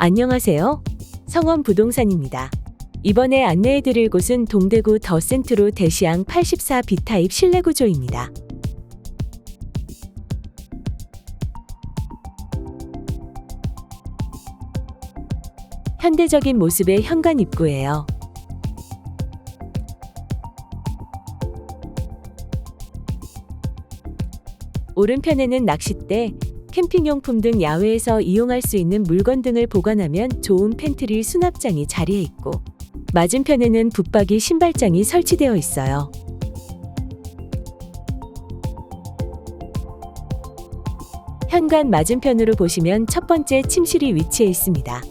안녕하세요. 성원 부동산입니다. 이번에 안내해 드릴 곳은 동대구 더 센트로 대시양 84 B타입 실내 구조입니다. 현대적인 모습의 현관 입구예요. 오른편에는 낚싯대, 캠핑용품 등 야외에서 이용할 수 있는 물건 등을 보관하면 좋은 팬트리 수납장이 자리해 있고 맞은편에는 붙박이 신발장이 설치되어 있어요. 현관 맞은편으로 보시면 첫 번째 침실이 위치해 있습니다.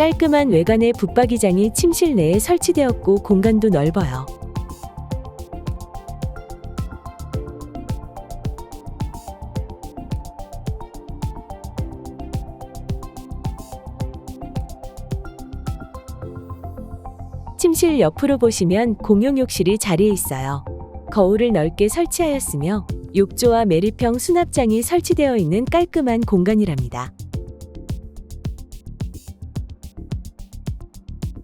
깔끔한 외관의 붙박이장이 침실 내에 설치되었고 공간도 넓어요. 침실 옆으로 보시면 공용 욕실이 자리해 있어요. 거울을 넓게 설치하였으며 욕조와 메리평 수납장이 설치되어 있는 깔끔한 공간이랍니다.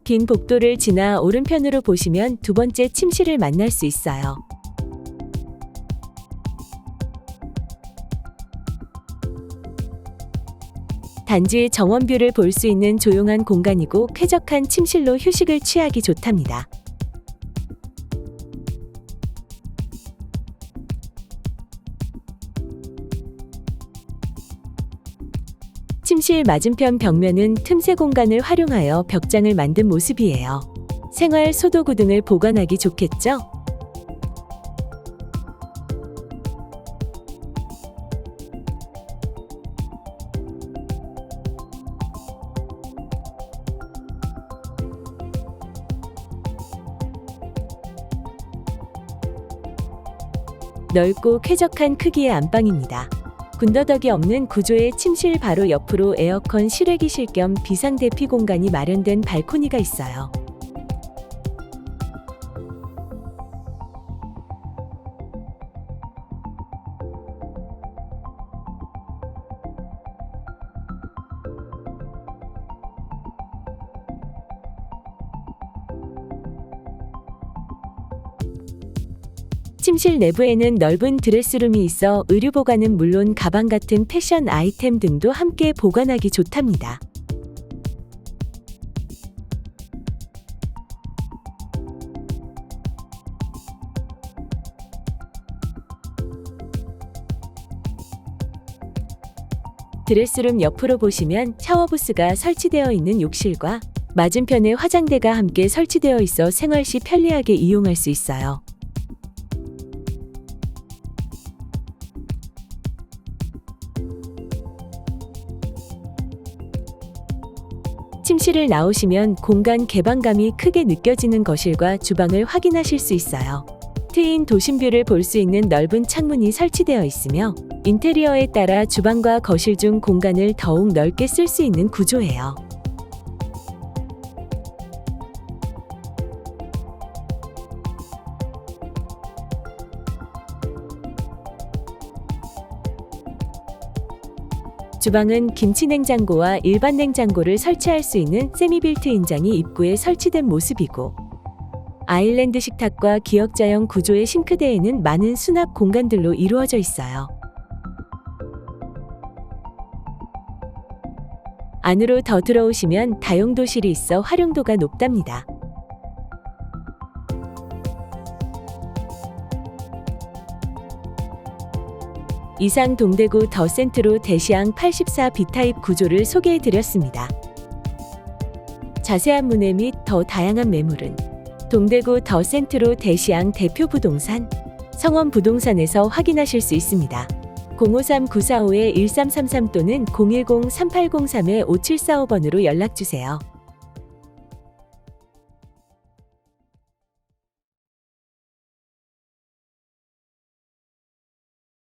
긴 복도를 지나 오른편으로 보시면 두 번째 침실을 만날 수 있어요. 단지 정원뷰를 볼 수 있는 조용한 공간이고 쾌적한 침실로 휴식을 취하기 좋답니다. 침실 맞은편 벽면은 틈새 공간을 활용하여 벽장을 만든 모습이에요. 생활 소도구 등을 보관하기 좋겠죠? 넓고 쾌적한 크기의 안방입니다. 군더더기 없는 구조의 침실 바로 옆으로 에어컨 실외기실 겸 비상대피 공간이 마련된 발코니가 있어요. 침실 내부에는 넓은 드레스룸이 있어 의류 보관은 물론 가방 같은 패션 아이템 등도 함께 보관하기 좋답니다. 드레스룸 옆으로 보시면 샤워부스가 설치되어 있는 욕실과 맞은편에 화장대가 함께 설치되어 있어 생활 시 편리하게 이용할 수 있어요. 침실을 나오시면 공간 개방감이 크게 느껴지는 거실과 주방을 확인하실 수 있어요. 트인 도심뷰를 볼 수 있는 넓은 창문이 설치되어 있으며 인테리어에 따라 주방과 거실 중 공간을 더욱 넓게 쓸 수 있는 구조예요. 주방은 김치 냉장고와 일반 냉장고를 설치할 수 있는 세미빌트 인 장이 입구에 설치된 모습이고 아일랜드 식탁과 기역자형 구조의 싱크대에는 많은 수납 공간들로 이루어져 있어요. 안으로 더 들어오시면 다용도실이 있어 활용도가 높답니다. 이상 동대구 더센트로 대시양 84 B타입 구조를 소개해 드렸습니다. 자세한 문의 및 더 다양한 매물은 동대구 더센트로 대시양 대표 부동산 성원 부동산에서 확인하실 수 있습니다. 053-945-1333 또는 010-3803-5745번으로 연락 주세요.